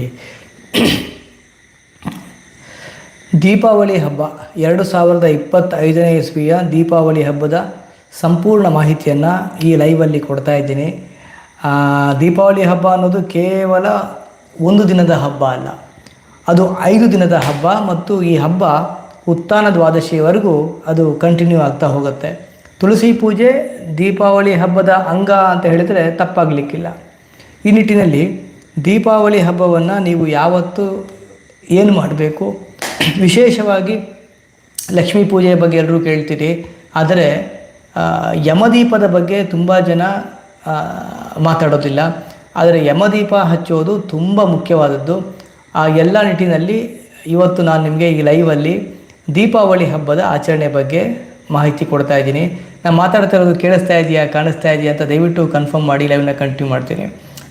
ಮಾಡಿ. ದೀಪಾವಳಿ ಹಬ್ಬ ಎರಡು ಸಾವಿರದ ಇಪ್ಪತ್ತೈದನೇ ಇಸ್ವಿಯ ದೀಪಾವಳಿ ಹಬ್ಬದ ಸಂಪೂರ್ಣ ಮಾಹಿತಿಯನ್ನು ಈ ಲೈವಲ್ಲಿ ಕೊಡ್ತಾ ಇದ್ದೀನಿ. ದೀಪಾವಳಿ ಹಬ್ಬ ಅನ್ನೋದು ಕೇವಲ ಒಂದು ದಿನದ ಹಬ್ಬ ಅಲ್ಲ. ಅದು ಐದು ದಿನದ ಹಬ್ಬ ಮತ್ತು ಈ ಹಬ್ಬ ಉತ್ಥಾನ ದ್ವಾದಶಿಯವರೆಗೂ ಅದು ಕಂಟಿನ್ಯೂ ಆಗ್ತಾ ಹೋಗುತ್ತೆ. ತುಳಸಿ ಪೂಜೆ ದೀಪಾವಳಿ ಹಬ್ಬದ ಅಂಗ ಅಂತ ಹೇಳಿದರೆ ತಪ್ಪಾಗಲಿಕ್ಕಿಲ್ಲ. ಈ ನಿಟ್ಟಿನಲ್ಲಿ ದೀಪಾವಳಿ ಹಬ್ಬವನ್ನು ನೀವು ಯಾವತ್ತು ಏನು ಮಾಡಬೇಕು? ವಿಶೇಷವಾಗಿ ಲಕ್ಷ್ಮೀ ಪೂಜೆಯ ಬಗ್ಗೆ ಎಲ್ಲರೂ ಕೇಳ್ತೀರಿ. ಆದರೆ ಯಮದೀಪದ ಬಗ್ಗೆ ತುಂಬ ಜನ ಮಾತಾಡೋದಿಲ್ಲ. ಆದರೆ ಯಮದೀಪ ಹಚ್ಚೋದು ತುಂಬ ಮುಖ್ಯವಾದದ್ದು. ಆ ಎಲ್ಲ ನಿಟ್ಟಿನಲ್ಲಿ ಇವತ್ತು ನಾನು ನಿಮಗೆ ಈ ಲೈವಲ್ಲಿ ದೀಪಾವಳಿ ಹಬ್ಬದ ಆಚರಣೆ ಬಗ್ಗೆ ಮಾಹಿತಿ ಕೊಡ್ತಾ ಇದ್ದೀನಿ. ನಾನು ಮಾತಾಡ್ತಾ ಇರೋದು ಕೇಳಿಸ್ತಾ ಇದೆಯಾ, ಕಾಣಿಸ್ತಾ ಇದೆಯಾ ಅಂತ ದಯವಿಟ್ಟು ಕನ್ಫರ್ಮ್ ಮಾಡಿ ಲೈವ್ನ ಕಂಟಿನ್ಯೂ ಮಾಡ್ತೀನಿ.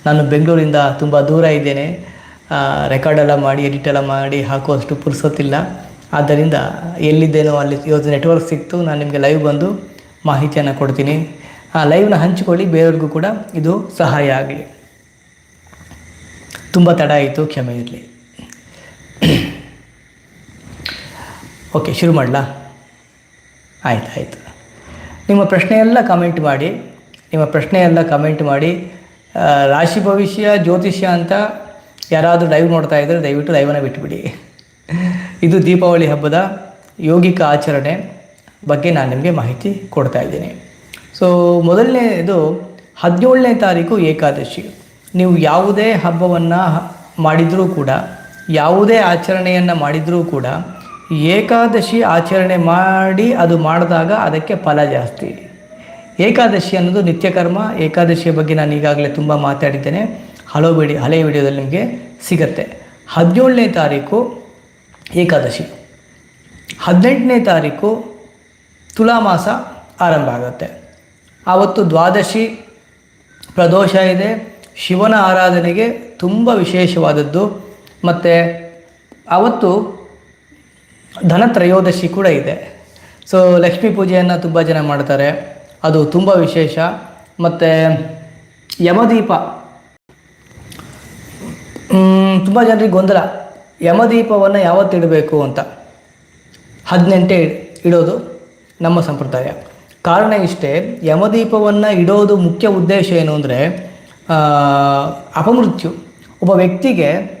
ನಾನು ಬೆಂಗಳೂರಿಂದ ತುಂಬ ದೂರ ಇದ್ದೇನೆ. ರೆಕಾರ್ಡ್ ಎಲ್ಲ ಮಾಡಿ ಎಡಿಟ್ ಎಲ್ಲ ಮಾಡಿ ಹಾಕುವಷ್ಟು ಪುರ್ಸೊತ್ತಿಲ್ಲ. ಆದ್ದರಿಂದ ಎಲ್ಲಿದ್ದೇನೋ ಅಲ್ಲಿ ಇವತ್ತು ನೆಟ್ವರ್ಕ್ ಸಿಕ್ತು, ನಾನು ನಿಮಗೆ ಲೈವ್ ಬಂದು ಮಾಹಿತಿಯನ್ನು ಕೊಡ್ತೀನಿ. ಆ ಲೈವ್ನ ಹಂಚಿಕೊಳ್ಳಿ, ಬೇರೆಯವ್ರಿಗೂ ಕೂಡ ಇದು ಸಹಾಯ ಆಗಲಿ. ತುಂಬ ತಡ ಆಯಿತು, ಕ್ಷಮೆ ಇರಲಿ. ಓಕೆ ಶುರು ಮಾಡಲಾ? ಆಯ್ತು, ಆಯಿತು. ನಿಮ್ಮ ಪ್ರಶ್ನೆಯೆಲ್ಲ ಕಮೆಂಟ್ ಮಾಡಿ, ನಿಮ್ಮ ಪ್ರಶ್ನೆಯೆಲ್ಲ ಕಮೆಂಟ್ ಮಾಡಿ ರಾಶಿ ಭವಿಷ್ಯ, ಜ್ಯೋತಿಷ್ಯ ಅಂತ ಯಾರಾದರೂ ಲೈವ್ ನೋಡ್ತಾ ಇದ್ದರೆ ದಯವಿಟ್ಟು ಲೈವನ್ನ ಬಿಟ್ಬಿಡಿ. ಇದು ದೀಪಾವಳಿ ಹಬ್ಬದ ಯೋಗಿಕ ಆಚರಣೆ ಬಗ್ಗೆ ನಾನು ನಿಮಗೆ ಮಾಹಿತಿ ಕೊಡ್ತಾ ಇದ್ದೀನಿ. ಸೊ ಮೊದಲನೇದು ಹದಿನೇಳನೇ ತಾರೀಕು ಏಕಾದಶಿ. ನೀವು ಯಾವುದೇ ಹಬ್ಬವನ್ನು ಮಾಡಿದರೂ ಕೂಡ, ಯಾವುದೇ ಆಚರಣೆಯನ್ನು ಮಾಡಿದರೂ ಕೂಡ, ಏಕಾದಶಿ ಆಚರಣೆ ಮಾಡಿ ಅದು ಮಾಡಿದಾಗ ಅದಕ್ಕೆ ಫಲ ಜಾಸ್ತಿ. ಏಕಾದಶಿ ಅನ್ನೋದು ನಿತ್ಯಕರ್ಮ. ಏಕಾದಶಿಯ ಬಗ್ಗೆ ನಾನು ಈಗಾಗಲೇ ತುಂಬ ಮಾತಾಡಿದ್ದೇನೆ. ಹಲೋ ವಿಡಿ ಹಳೆಯ ವಿಡಿಯೋದಲ್ಲಿ ನಿಮಗೆ ಸಿಗತ್ತೆ. ಹದಿನೇಳನೇ ತಾರೀಕು ಏಕಾದಶಿ. ಹದಿನೆಂಟನೇ ತಾರೀಕು ತುಲಾ ಮಾಸ ಆರಂಭ ಆಗುತ್ತೆ. ಆವತ್ತು ದ್ವಾದಶಿ ಪ್ರದೋಷ ಇದೆ. ಶಿವನ ಆರಾಧನೆಗೆ ತುಂಬ ವಿಶೇಷವಾದದ್ದು. ಮತ್ತು ಆವತ್ತು ಧನತ್ರಯೋದಶಿ ಕೂಡ ಇದೆ. ಸೊ ಲಕ್ಷ್ಮೀ ಪೂಜೆಯನ್ನು ತುಂಬ ಜನ ಮಾಡ್ತಾರೆ. ಅದು ತುಂಬ ವಿಶೇಷ. ಮತ್ತು ಯಮದೀಪ. ತುಂಬ ಜನರಿಗೆ ಗೊಂದಲ. ಯಮದೀಪವನ್ನು ಯಾವತ್ತು ಇಡಬೇಕು ಅಂತ. ಹದಿನೆಂಟೇ ಇಡೋದು ನಮ್ಮ ಸಂಪ್ರದಾಯ. ಕಾರಣ ಇಷ್ಟೇ, ಯಮದೀಪವನ್ನು ಇಡೋದು ಮುಖ್ಯ ಉದ್ದೇಶ ಏನು ಅಂದರೆ ಅಪಮೃತ್ಯು. ಒಬ್ಬ ವ್ಯಕ್ತಿಗೆ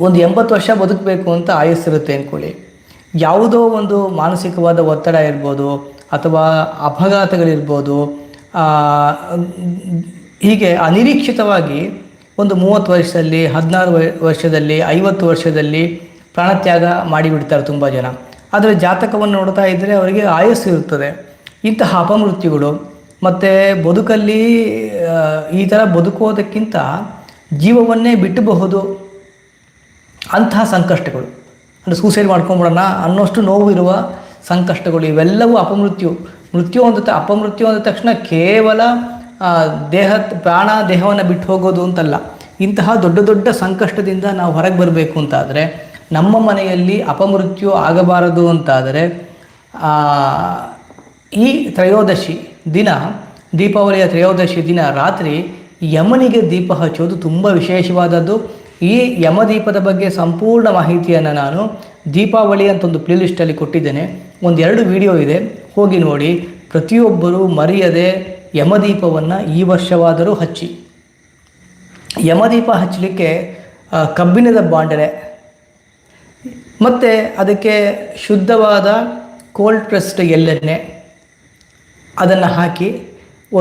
ಒಂದು ಎಂಬತ್ತು ವರ್ಷ ಬದುಕಬೇಕು ಅಂತ ಆಯಸ್ಸಿರುತ್ತೆ ಅಂದ್ಕೊಳ್ಳಿ. ಯಾವುದೋ ಒಂದು ಮಾನಸಿಕವಾದ ಒತ್ತಡ ಇರ್ಬೋದು ಅಥವಾ ಅಪಘಾತಗಳಿರ್ಬೋದು ಹೀಗೆ ಅನಿರೀಕ್ಷಿತವಾಗಿ ಒಂದು ಮೂವತ್ತು ವರ್ಷದಲ್ಲಿ, ಹದಿನಾರು ವರ್ಷದಲ್ಲಿ, ಐವತ್ತು ವರ್ಷದಲ್ಲಿ ಪ್ರಾಣತ್ಯಾಗ ಮಾಡಿಬಿಡ್ತಾರೆ ತುಂಬ ಜನ. ಆದರೆ ಜಾತಕವನ್ನು ನೋಡ್ತಾ ಇದ್ದರೆ ಅವರಿಗೆ ಆಯಸ್ಸು ಇರುತ್ತದೆ. ಇಂತಹ ಅಪಮೃತ್ಯುಗಳು, ಮತ್ತು ಬದುಕಲ್ಲಿ ಈ ಥರ ಬದುಕೋದಕ್ಕಿಂತ ಜೀವವನ್ನೇ ಬಿಟ್ಟಬಹುದು ಅಂತಹ ಸಂಕಷ್ಟಗಳು. ಅಂದರೆ ಸೂಸೈಡ್ ಮಾಡ್ಕೊಂಬಿಡೋಣ ಅನ್ನೋಷ್ಟು ನೋವು ಇರುವ ಸಂಕಷ್ಟಗಳು ಇವೆಲ್ಲವೂ ಅಪಮೃತ್ಯು. ಮೃತ್ಯು ಅಂದ ಅಪಮೃತ್ಯು ಅಂದ ತಕ್ಷಣ ಕೇವಲ ದೇಹ, ಪ್ರಾಣ ದೇಹವನ್ನು ಬಿಟ್ಟು ಹೋಗೋದು ಅಂತಲ್ಲ. ಇಂತಹ ದೊಡ್ಡ ದೊಡ್ಡ ಸಂಕಷ್ಟದಿಂದ ನಾವು ಹೊರಗೆ ಬರಬೇಕು ಅಂತಾದರೆ, ನಮ್ಮ ಮನೆಯಲ್ಲಿ ಅಪಮೃತ್ಯು ಆಗಬಾರದು ಅಂತಾದರೆ ಈ ತ್ರಯೋದಶಿ ದಿನ, ದೀಪಾವಳಿಯ ತ್ರಯೋದಶಿ ದಿನ ರಾತ್ರಿ ಯಮನಿಗೆ ದೀಪ ಹಚ್ಚೋದು ತುಂಬ ವಿಶೇಷವಾದದ್ದು. ಈ ಯಮದೀಪದ ಬಗ್ಗೆ ಸಂಪೂರ್ಣ ಮಾಹಿತಿಯನ್ನು ನಾನು ದೀಪಾವಳಿ ಅಂತ ಒಂದು ಪ್ಲೇಲಿಸ್ಟಲ್ಲಿ ಕೊಟ್ಟಿದ್ದೇನೆ. ಒಂದೆರಡು ವಿಡಿಯೋ ಇದೆ. ಹೋಗಿ ನೋಡಿ. ಪ್ರತಿಯೊಬ್ಬರೂ ಮರೆಯದೆ ಯಮದೀಪವನ್ನು ಈ ವರ್ಷವಾದರೂ ಹಚ್ಚಿ. ಯಮದೀಪ ಹಚ್ಚಲಿಕ್ಕೆ ಕಬ್ಬಿಣದ ಬಾಂಡಲೆ ಮತ್ತು ಅದಕ್ಕೆ ಶುದ್ಧವಾದ ಕೋಲ್ಡ್ ಪ್ರೆಸ್ಡ್ ಎಳ್ಳೆಣ್ಣೆ. ಅದನ್ನು ಹಾಕಿ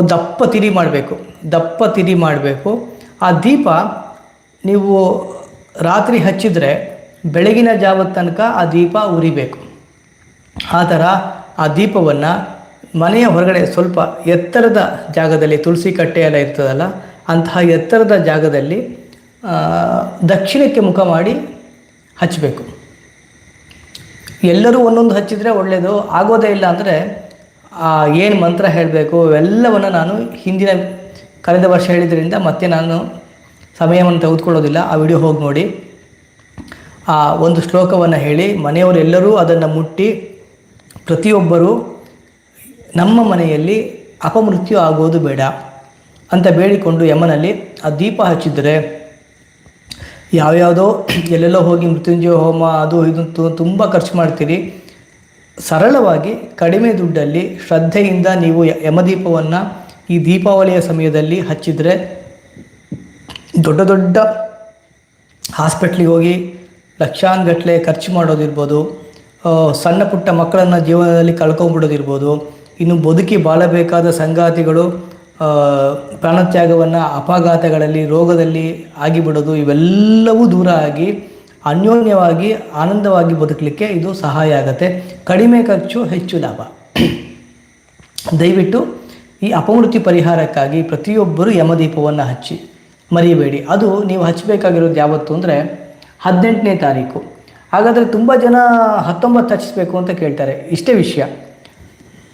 ದಪ್ಪ ತಿರಿ ಮಾಡಬೇಕು. ದಪ್ಪ ತಿರಿ ಮಾಡಬೇಕು. ಆ ದೀಪ ನೀವು ರಾತ್ರಿ ಹಚ್ಚಿದರೆ ಬೆಳಗಿನ ಜಾವದ ತನಕ ಆ ದೀಪ ಉರಿಬೇಕು. ಆ ಥರ ಆ ದೀಪವನ್ನು ಮನೆಯ ಹೊರಗಡೆ ಸ್ವಲ್ಪ ಎತ್ತರದ ಜಾಗದಲ್ಲಿ ತುಳಸಿ ಕಟ್ಟೆ ಎಲ್ಲ ಇರ್ತದಲ್ಲ, ಅಂತಹ ಎತ್ತರದ ಜಾಗದಲ್ಲಿ ದಕ್ಷಿಣಕ್ಕೆ ಮುಖ ಮಾಡಿ ಹಚ್ಚಬೇಕು ಎಲ್ಲರೂ ಒಂದೊಂದು ಹಚ್ಚಿದರೆ ಒಳ್ಳೆಯದು ಆಗೋದೇ ಇಲ್ಲ ಅಂದರೆ ಏನು ಮಂತ್ರ ಹೇಳಬೇಕು ಎಲ್ಲವನ್ನು ನಾನು ಹಿಂದಿನ ಕಳೆದ ವರ್ಷ ಹೇಳಿದ್ರಿಂದ ಮತ್ತೆ ನಾನು ಸಮಯವನ್ನು ತೆಗೆದುಕೊಳ್ಳೋದಿಲ್ಲ. ಆ ವಿಡಿಯೋ ಹೋಗಿ ನೋಡಿ. ಆ, ಒಂದು ಶ್ಲೋಕವನ್ನು ಹೇಳಿ ಮನೆಯವರೆಲ್ಲರೂ ಅದನ್ನು ಮುಟ್ಟಿ ಪ್ರತಿಯೊಬ್ಬರೂ ನಮ್ಮ ಮನೆಯಲ್ಲಿ ಅಪಮೃತ್ಯು ಆಗೋದು ಬೇಡ ಅಂತ ಬೇಡಿಕೊಂಡು ಯಮನಲ್ಲಿ ಆ ದೀಪ ಹಚ್ಚಿದರೆ ಯಾವ್ಯಾವುದೋ ಎಲ್ಲೆಲ್ಲೋ ಹೋಗಿ ಮೃತ್ಯುಂಜಯ ಹೋಮ ಅದು ಇದು ತುಂಬ ಖರ್ಚು ಮಾಡ್ತೀರಿ. ಸರಳವಾಗಿ ಕಡಿಮೆ ದುಡ್ಡಲ್ಲಿ ಶ್ರದ್ಧೆಯಿಂದ ನೀವು ಯಮದೀಪವನ್ನು ಈ ದೀಪಾವಳಿಯ ಸಮಯದಲ್ಲಿ ಹಚ್ಚಿದರೆ ದೊಡ್ಡ ದೊಡ್ಡ ಹಾಸ್ಪಿಟ್ಲಿಗೆ ಹೋಗಿ ಲಕ್ಷಾನುಗಟ್ಟಲೆ ಖರ್ಚು ಮಾಡೋದಿರ್ಬೋದು. ಸಣ್ಣ ಪುಟ್ಟ ಮಕ್ಕಳನ್ನು ಜೀವನದಲ್ಲಿ ಕಳ್ಕೊಂಡ್ಬಿಡೋದಿರ್ಬೋದು ಇನ್ನು ಬದುಕಿ ಬಾಳಬೇಕಾದ ಸಂಗಾತಿಗಳು ಪ್ರಾಣತ್ಯಾಗವನ್ನು ಅಪಘಾತಗಳಲ್ಲಿ, ರೋಗದಲ್ಲಿ ಆಗಿಬಿಡೋದು, ಇವೆಲ್ಲವೂ ದೂರ ಆಗಿ ಅನ್ಯೋನ್ಯವಾಗಿ, ಆನಂದವಾಗಿ ಬದುಕಲಿಕ್ಕೆ ಇದು ಸಹಾಯ ಆಗುತ್ತೆ. ಕಡಿಮೆ ಖರ್ಚು, ಹೆಚ್ಚು ಲಾಭ. ದಯವಿಟ್ಟು ಈ ಅಪಮೃತಿ ಪರಿಹಾರಕ್ಕಾಗಿ ಪ್ರತಿಯೊಬ್ಬರು ಯಮದೀಪವನ್ನು ಹಚ್ಚಿ ಮರಿಬೇಡಿ. ಅದು ನೀವು ಹಚ್ಚಬೇಕಾಗಿರೋದು ಯಾವತ್ತು ಅಂದರೆ ಹದಿನೆಂಟನೇ ತಾರೀಕು. ಹಾಗಾದರೆ ತುಂಬ ಜನ ಹತ್ತೊಂಬತ್ತು ಹಚ್ಚಿಸ್ಬೇಕು ಅಂತ ಕೇಳ್ತಾರೆ. ಇಷ್ಟೇ ವಿಷಯ.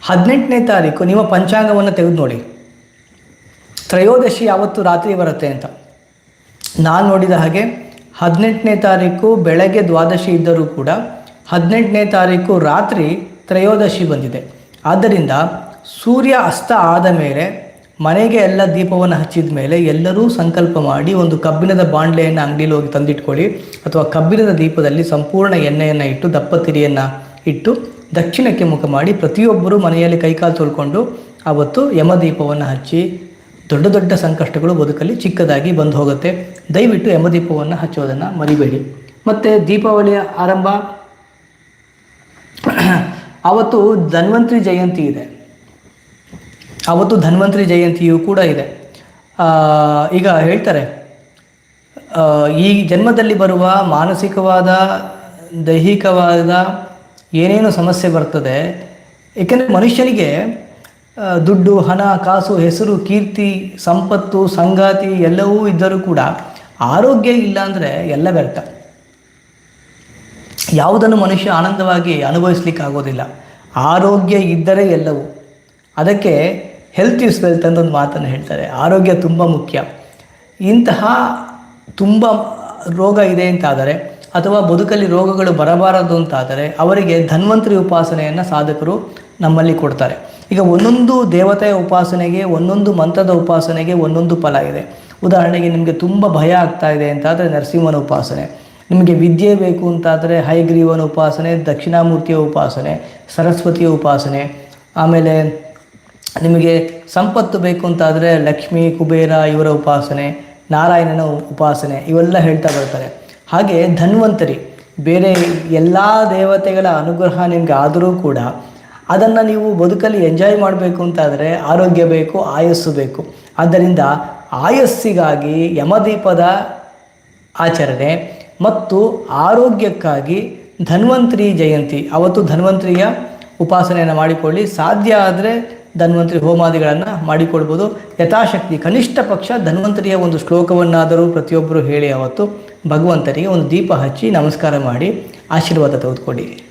ಹದಿನೆಂಟನೇ ತಾರೀಕು ನಿಮ್ಮ ಪಂಚಾಂಗವನ್ನು ತೆಗೆದು ನೋಡಿ. ತ್ರಯೋದಶಿ ಯಾವತ್ತು ರಾತ್ರಿ ಬರುತ್ತೆ ಅಂತ. ನಾನು ನೋಡಿದ ಹಾಗೆ ಹದಿನೆಂಟನೇ ತಾರೀಕು ಬೆಳಗ್ಗೆ ದ್ವಾದಶಿ ಇದ್ದರೂ ಕೂಡ ಹದಿನೆಂಟನೇ ತಾರೀಕು ರಾತ್ರಿ ತ್ರಯೋದಶಿ ಬಂದಿದೆ. ಆದ್ದರಿಂದ ಸೂರ್ಯ ಅಸ್ತ ಆದ ಮೇಲೆ ಮನೆಗೆ ಎಲ್ಲ ದೀಪವನ್ನು ಹಚ್ಚಿದ ಮೇಲೆ ಎಲ್ಲರೂ ಸಂಕಲ್ಪ ಮಾಡಿ ಒಂದು ಕಬ್ಬಿಣದ ಬಾಂಡ್ಲೆಯನ್ನು ಅಂಗಡಿಯಲ್ಲಿ ಹೋಗಿ ತಂದಿಟ್ಕೊಳ್ಳಿ. ಅಥವಾ ಕಬ್ಬಿಣದ ದೀಪದಲ್ಲಿ ಸಂಪೂರ್ಣ ಎಣ್ಣೆಯನ್ನು ಇಟ್ಟು ದಪ್ಪ ತಿರಿಯನ್ನು ಇಟ್ಟು ದಕ್ಷಿಣಕ್ಕೆ ಮುಖ ಮಾಡಿ ಪ್ರತಿಯೊಬ್ಬರೂ ಮನೆಯಲ್ಲಿ ಕೈಕಾಲು ತೊಳ್ಕೊಂಡು ಆವತ್ತು ಯಮದೀಪವನ್ನು ಹಚ್ಚಿ ದೊಡ್ಡ ದೊಡ್ಡ ಸಂಕಷ್ಟಗಳು ಬದುಕಲ್ಲಿ ಚಿಕ್ಕದಾಗಿ ಬಂದು ಹೋಗುತ್ತೆ. ದಯವಿಟ್ಟು ಯಮದೀಪವನ್ನು ಹಚ್ಚೋದನ್ನು ಮರಿಬೇಡಿ. ಮತ್ತು ದೀಪಾವಳಿಯ ಆರಂಭ. ಆವತ್ತು ಧನ್ವಂತ್ರಿ ಜಯಂತಿ ಇದೆ. ಆವತ್ತು ಧನ್ವಂತರಿ ಜಯಂತಿಯೂ ಕೂಡ ಇದೆ. ಈಗ ಹೇಳ್ತಾರೆ ಈ ಜನ್ಮದಲ್ಲಿ ಬರುವ ಮಾನಸಿಕವಾದ, ದೈಹಿಕವಾದ ಏನೇನು ಸಮಸ್ಯೆ ಬರ್ತದೆ, ಏಕೆಂದರೆ ಮನುಷ್ಯನಿಗೆ ದುಡ್ಡು, ಹಣ, ಕಾಸು, ಹೆಸರು, ಕೀರ್ತಿ, ಸಂಪತ್ತು, ಸಂಗಾತಿ ಎಲ್ಲವೂ ಇದ್ದರೂ ಕೂಡ ಆರೋಗ್ಯ ಇಲ್ಲ ಅಂದರೆ ಎಲ್ಲ ವ್ಯರ್ಥ. ಯಾವುದನ್ನು ಮನುಷ್ಯ ಆನಂದವಾಗಿ ಅನುಭವಿಸ್ಲಿಕ್ಕೆ ಆಗೋದಿಲ್ಲ ಆರೋಗ್ಯ ಇದ್ದರೆ ಎಲ್ಲವೂ. ಅದಕ್ಕೆ ಹೆಲ್ತ್ ಇಸ್ ವೆಲ್ತ್ ಅಂತ ಒಂದು ಮಾತನ್ನು ಹೇಳ್ತಾರೆ. ಆರೋಗ್ಯ ತುಂಬ ಮುಖ್ಯ. ಇಂತಹ ತುಂಬ ರೋಗ ಇದೆ ಅಂತಾದರೆ, ಅಥವಾ ಬದುಕಲ್ಲಿ ರೋಗಗಳು ಬರಬಾರದು ಅಂತಾದರೆ, ಅವರಿಗೆ ಧನ್ವಂತರಿ ಉಪಾಸನೆಯನ್ನು ಸಾಧಕರು ನಮ್ಮಲ್ಲಿ ಕೊಡ್ತಾರೆ. ಈಗ ಒಂದೊಂದು ದೇವತೆಯ ಉಪಾಸನೆಗೆ, ಒಂದೊಂದು ಮಂತ್ರದ ಉಪಾಸನೆಗೆ ಒಂದೊಂದು ಫಲ ಇದೆ. ಉದಾಹರಣೆಗೆ ನಿಮಗೆ ತುಂಬ ಭಯ ಆಗ್ತಾ ಇದೆ ಅಂತಾದರೆ ನರಸಿಂಹನ ಉಪಾಸನೆ. ನಿಮಗೆ ವಿದ್ಯೆ ಬೇಕು ಅಂತಾದರೆ ಹೈಗ್ರೀವನ ಉಪಾಸನೆ, ದಕ್ಷಿಣಾಮೂರ್ತಿಯ ಉಪಾಸನೆ, ಸರಸ್ವತಿಯ ಉಪಾಸನೆ, ಆಮೇಲೆ ನಿಮಗೆ ಸಂಪತ್ತು ಬೇಕು ಅಂತಾದರೆ ಲಕ್ಷ್ಮಿ, ಕುಬೇರ ಇವರ ಉಪಾಸನೆ, ನಾರಾಯಣನ ಉಪಾಸನೆ ಇವೆಲ್ಲ ಹೇಳ್ತಾ ಬರ್ತಾರೆ. ಹಾಗೆ ಧನ್ವಂತರಿ, ಬೇರೆ ಎಲ್ಲ ದೇವತೆಗಳ ಅನುಗ್ರಹ ನಿಮಗೆ ಆದರೂ ಕೂಡ ಅದನ್ನು ನೀವು ಬದುಕಲ್ಲಿ ಎಂಜಾಯ್ ಮಾಡಬೇಕು ಅಂತಾದರೆ ಆರೋಗ್ಯ ಬೇಕು, ಆಯಸ್ಸು ಬೇಕು. ಆದ್ದರಿಂದ ಆಯಸ್ಸಿಗಾಗಿ ಯಮದೀಪದ ಆಚರಣೆ ಮತ್ತು ಆರೋಗ್ಯಕ್ಕಾಗಿ ಧನ್ವಂತರಿ ಜಯಂತಿ. ಅವತ್ತು ಧನ್ವಂತರಿಯ ಉಪಾಸನೆಯನ್ನು ಮಾಡಿಕೊಳ್ಳಿ. ಸಾಧ್ಯ ಆದರೆ ಧನ್ವಂತರಿ ಹೋಮಾದಿಗಳನ್ನು ಮಾಡಿಕೊಳ್ಬೋದು ಯಥಾಶಕ್ತಿ, ಕನಿಷ್ಠ ಪಕ್ಷ ಧನ್ವಂತರಿಯ ಒಂದು ಶ್ಲೋಕವನ್ನಾದರೂ ಪ್ರತಿಯೊಬ್ಬರು ಹೇಳಿ ಅವತ್ತು ಭಗವಂತರಿಗೆ ಒಂದು ದೀಪ ಹಚ್ಚಿ ನಮಸ್ಕಾರ ಮಾಡಿ ಆಶೀರ್ವಾದ ತೆಗೆದುಕೊಡಿ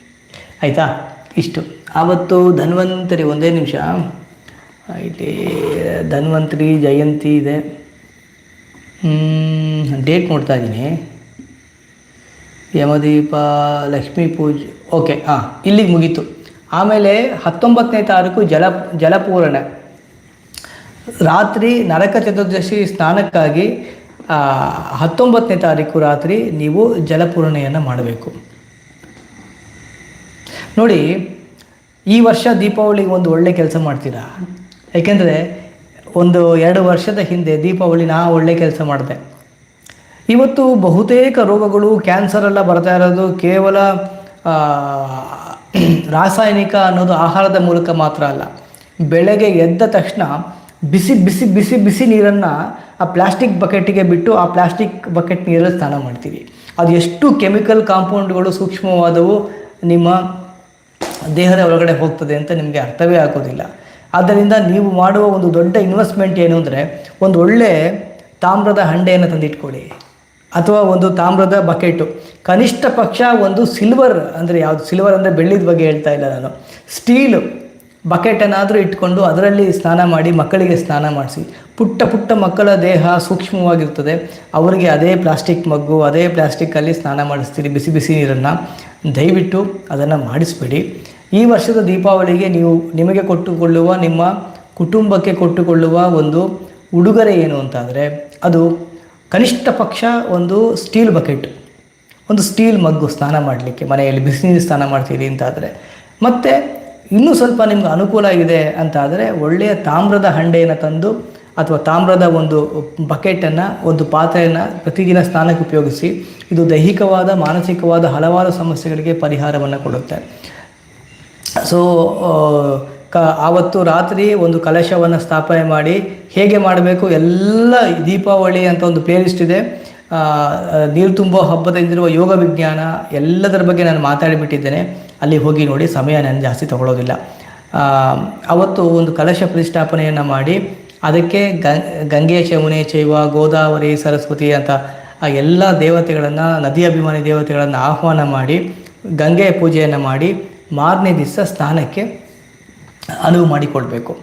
ಆಯಿತಾ? ಇಷ್ಟು. ಆವತ್ತು ಧನ್ವಂತರಿ ಒಂದೇ ನಿಮಿಷ. ಇಲ್ಲಿ ಧನ್ವಂತರಿ ಜಯಂತಿ ಇದೆ. ಡೇಟ್ ನೋಡ್ತಾ ಇದ್ದೀನಿ. ಯಮದೀಪ ಲಕ್ಷ್ಮೀ ಪೂಜೆ, ಓಕೆ, ಹಾಂ, ಇಲ್ಲಿಗೆ ಮುಗೀತು. ಆಮೇಲೆ ಹತ್ತೊಂಬತ್ತನೇ ತಾರೀಕು ಜಲ, ಜಲಪೂರಣೆ. ರಾತ್ರಿ ನರಕ ಚತುರ್ದಶಿ ಸ್ನಾನಕ್ಕಾಗಿ ಹತ್ತೊಂಬತ್ತನೇ ತಾರೀಕು ರಾತ್ರಿ ನೀವು ಜಲಪೂರಣೆಯನ್ನು ಮಾಡಬೇಕು. ನೋಡಿ, ಈ ವರ್ಷ ದೀಪಾವಳಿಗೆ ಒಂದು ಒಳ್ಳೆ ಕೆಲಸ ಮಾಡ್ತೀರಾ? ಏಕೆಂದರೆ ಒಂದು ಎರಡು ವರ್ಷದ ಹಿಂದೆ ದೀಪಾವಳಿ ನಾ ಒಳ್ಳೆ ಕೆಲಸ ಮಾಡಿದೆ. ಇವತ್ತು ಬಹುತೇಕ ರೋಗಗಳು ಕ್ಯಾನ್ಸರ್ ಎಲ್ಲ ಬರ್ತಾ ಇರೋದು, ಕೇವಲ ರಾಸಾಯನಿಕ ಅನ್ನೋದು ಆಹಾರದ ಮೂಲಕ ಮಾತ್ರ ಅಲ್ಲ. ಬೆಳಗ್ಗೆ ಎದ್ದ ತಕ್ಷಣ ಬಿಸಿ ಬಿಸಿ ಬಿಸಿ ಬಿಸಿ ನೀರನ್ನು ಆ ಪ್ಲಾಸ್ಟಿಕ್ ಬಕೆಟಿಗೆ ಬಿಟ್ಟು ಆ ಪ್ಲಾಸ್ಟಿಕ್ ಬಕೆಟ್ ನೀರಲ್ಲಿ ಸ್ನಾನ ಮಾಡ್ತೀವಿ. ಅದು ಎಷ್ಟು ಕೆಮಿಕಲ್ ಕಾಂಪೌಂಡ್ಗಳು ಸೂಕ್ಷ್ಮವಾದವು ನಿಮ್ಮ ದೇಹದ ಒಳಗಡೆ ಹೋಗ್ತದೆ ಅಂತ ನಿಮಗೆ ಅರ್ಥವೇ ಆಗೋದಿಲ್ಲ. ಆದ್ದರಿಂದ ನೀವು ಮಾಡುವ ಒಂದು ದೊಡ್ಡ ಇನ್ವೆಸ್ಟ್ಮೆಂಟ್ ಏನು ಅಂದರೆ ಒಂದು ಒಳ್ಳೆ ತಾಮ್ರದ ಹಂಡೆಯನ್ನು ತಂದಿಟ್ಕೊಳ್ಳಿ. ಅಥವಾ ಒಂದು ತಾಮ್ರದ ಬಕೆಟು. ಕನಿಷ್ಠ ಪಕ್ಷ ಒಂದು ಸಿಲ್ವರ್ ಅಂದರೆ ಯಾವುದು? ಸಿಲ್ವರ್ ಅಂದರೆ ಬೆಳ್ಳಿದ ಬಗ್ಗೆ ಹೇಳ್ತಾ ಇಲ್ಲ ನಾನು. ಸ್ಟೀಲು ಬಕೆಟನ್ನಾದರೂ ಇಟ್ಕೊಂಡು ಅದರಲ್ಲಿ ಸ್ನಾನ ಮಾಡಿ ಮಕ್ಕಳಿಗೆ ಸ್ನಾನ ಮಾಡಿಸಿ. ಪುಟ್ಟ ಪುಟ್ಟ ಮಕ್ಕಳ ದೇಹ ಸೂಕ್ಷ್ಮವಾಗಿರ್ತದೆ. ಅವರಿಗೆ ಅದೇ ಪ್ಲಾಸ್ಟಿಕ್ ಮಗ್ಗು, ಅದೇ ಪ್ಲಾಸ್ಟಿಕ್ಕಲ್ಲಿ ಸ್ನಾನ ಮಾಡಿಸ್ತೀರಿ, ಬಿಸಿ ಬಿಸಿ ನೀರನ್ನು. ದಯವಿಟ್ಟು ಅದನ್ನು ಮಾಡಿಸ್ಬೇಡಿ. ಈ ವರ್ಷದ ದೀಪಾವಳಿಗೆ ನೀವು ನಿಮಗೆ ಕೊಟ್ಟುಕೊಳ್ಳುವ ನಿಮ್ಮ ಕುಟುಂಬಕ್ಕೆ ಕೊಟ್ಟುಕೊಳ್ಳುವ ಒಂದು ಉಡುಗೊರೆ ಏನು ಅಂತಾದರೆ ಅದು ಕನಿಷ್ಠ ಪಕ್ಷ ಒಂದು ಸ್ಟೀಲ್ ಬಕೆಟ್, ಒಂದು ಸ್ಟೀಲ್ ಮಗ್ಗು ಸ್ನಾನ ಮಾಡಲಿಕ್ಕೆ, ಮನೆಯಲ್ಲಿ ಬಿಸಿನೀರು ಸ್ನಾನ ಮಾಡ್ತೀರಿ ಅಂತಾದರೆ. ಮತ್ತು ಇನ್ನೂ ಸ್ವಲ್ಪ ನಿಮ್ಗೆ ಅನುಕೂಲ ಇದೆ ಅಂತಾದರೆ ಒಳ್ಳೆಯ ತಾಮ್ರದ ಹಂಡೆಯನ್ನು ತಂದು ಅಥವಾ ತಾಮ್ರದ ಒಂದು ಬಕೆಟನ್ನು, ಒಂದು ಪಾತ್ರೆಯನ್ನು ಪ್ರತಿದಿನ ಸ್ನಾನಕ್ಕೆ ಉಪಯೋಗಿಸಿ, ಇದು ದೈಹಿಕವಾದ, ಮಾನಸಿಕವಾದ ಹಲವಾರು ಸಮಸ್ಯೆಗಳಿಗೆ ಪರಿಹಾರವನ್ನು ಕೊಡುತ್ತೆ. ಸೊ ಕ, ಆವತ್ತು ರಾತ್ರಿ ಒಂದು ಕಲಶವನ್ನು ಸ್ಥಾಪನೆ ಮಾಡಿ ಹೇಗೆ ಮಾಡಬೇಕು ಎಲ್ಲ ದೀಪಾವಳಿ ಅಂತ ಒಂದು ಪ್ಲೇಲಿಸ್ಟ್ ಇದೆ. ನೀರು ತುಂಬೋ ಹಬ್ಬದಿಂದಿರುವ ಯೋಗ ವಿಜ್ಞಾನ ಎಲ್ಲದರ ಬಗ್ಗೆ ನಾನು ಮಾತಾಡಿಬಿಟ್ಟಿದ್ದೇನೆ. ಅಲ್ಲಿ ಹೋಗಿ ನೋಡಿ, ಸಮಯ ನಾನು ಜಾಸ್ತಿ ತಗೊಳ್ಳೋದಿಲ್ಲ ಆವತ್ತು ಒಂದು ಕಲಶ ಪ್ರತಿಷ್ಠಾಪನೆಯನ್ನು ಮಾಡಿ ಅದಕ್ಕೆ ಗಂಗೆ ಚಮುನೆ ಚೈವ ಗೋದಾವರಿ, ಸರಸ್ವತಿ ಅಂತ ಆ ಎಲ್ಲ ದೇವತೆಗಳನ್ನು, ನದಿ ಅಭಿಮಾನಿ ದೇವತೆಗಳನ್ನು ಆಹ್ವಾನ ಮಾಡಿ, ಗಂಗೆಯ ಪೂಜೆಯನ್ನು ಮಾಡಿ ಮಾರನೇ ದಿವಸ ಸ್ನಾನಕ್ಕೆ ಅನುವು ಮಾಡಿಕೊಳ್ಬೇಕು.